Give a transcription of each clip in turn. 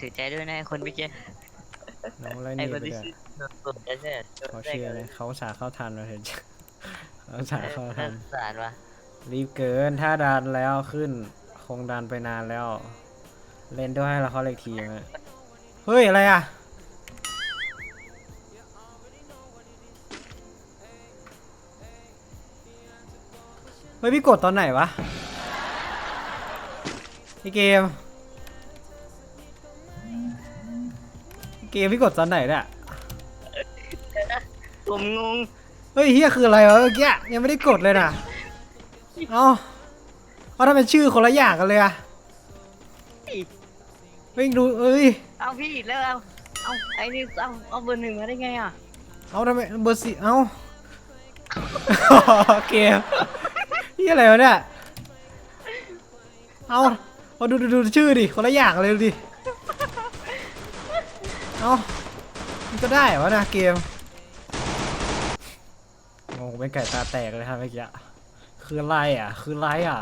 เสียใจด้วยนะไอ้คนเมื่อกี้น้องไรไอ้นี่คนไปที่ด้วยชื่อโดนตุ่นใช่ไหมเขาชื่ออะไรเขาอุตสาห์เข้าทันมาเห็นเขาอุตสาห์เข้าทัน สารวะรีบเกิน ถ้าดันแล้วขึ้น คงดันไปนานแล้ว เล่นด้วยให้เราเขาเล็กทีมอะเฮ้ย อะไรอะ เฮ้ย พี่กดตอนไหนวะ พี่เกม เกมพี่กดตอนไหนเนี่ยผมงงเฮ้ยเฮียคืออะไรวะเมื่อกี้ยังไม่ได้กดเลยนะเอาเอาทำไมชื่อคนละอย่างกันเลยอะเฮ้ยดูเอ้ยเอาพี่แล้วเอาเอาไอ้นี่เอาเอาเบอร์หนึ่งมาได้ไงอะเอาทำไมเบอร์สี่เอาเกมเฮียอะไรวะเนี่ยเอาเอาดูดูดูชื่อดิคนละอย่างเลยดูดิ เอามันก็ได้เหรอวะนะเกมงงเป็นไก่ตาแตกเลยครับเมื่อกี้คืออะไรอะ คืออะไรอะ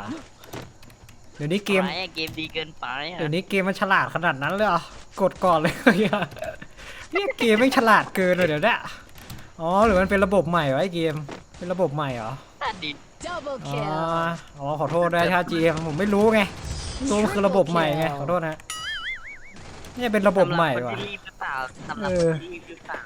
เดี๋ยวนี้เกมไปอะเกมดีเกินไปอะเดี๋ยวนี้เกมมันฉลาดขนาดนั้นเลยเหรอกดก่อนเลยเนี่ยเนี่ยเกมไม่งฉลาดเกินเลยเดี๋ยวเนี้ยอ๋อหรือมันเป็นระบบใหม่วะไอ้เกม เป็นระบบใหม่เหรอ ตัดดิ Double อ๋อ kill. อ๋อขอโทษด้วยถ้าเกมผมไม่รู้ไงตัวมันคือระบบใหม่ไงขอโทษนะ เนี่ยเป็นระบบใหม่สำหรับว่ะคนที่รีบหรือเปล่าสำหรับเอคอนที่รีบหรือเปล่า